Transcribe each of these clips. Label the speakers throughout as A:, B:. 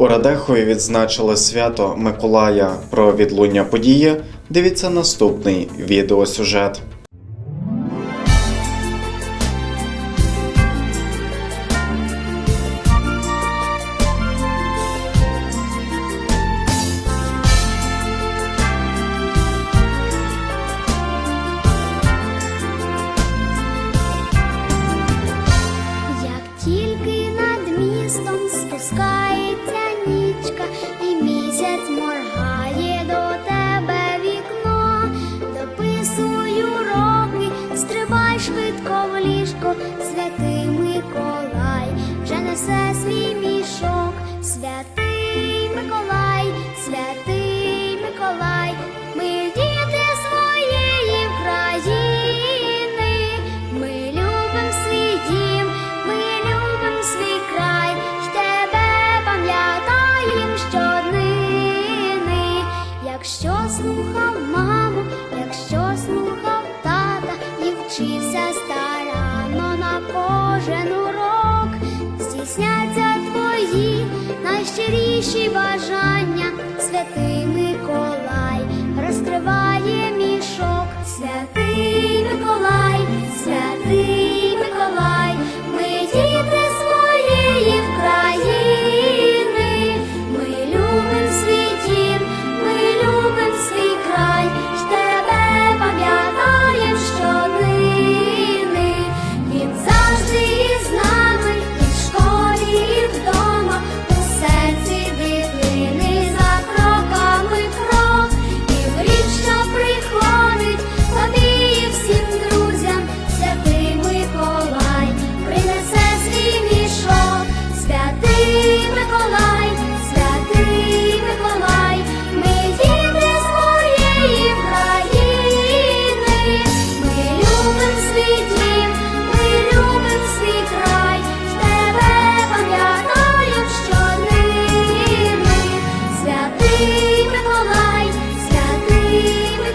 A: У Радехові відзначили свято Миколая. Про відлуння події дивіться наступний відеосюжет.
B: Святий Миколай, вже несе свій мішок, святий Миколай, святий Миколай, ми діти своєї країни, ми любим свій дім, ми любим свій край, ж тебе пам'ятаєм щоднини. Якщо слухав маму, якщо слухав тата і вчився кожен урок, здійсняться твої найщиріші бажання, святий Миколай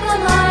B: Come on.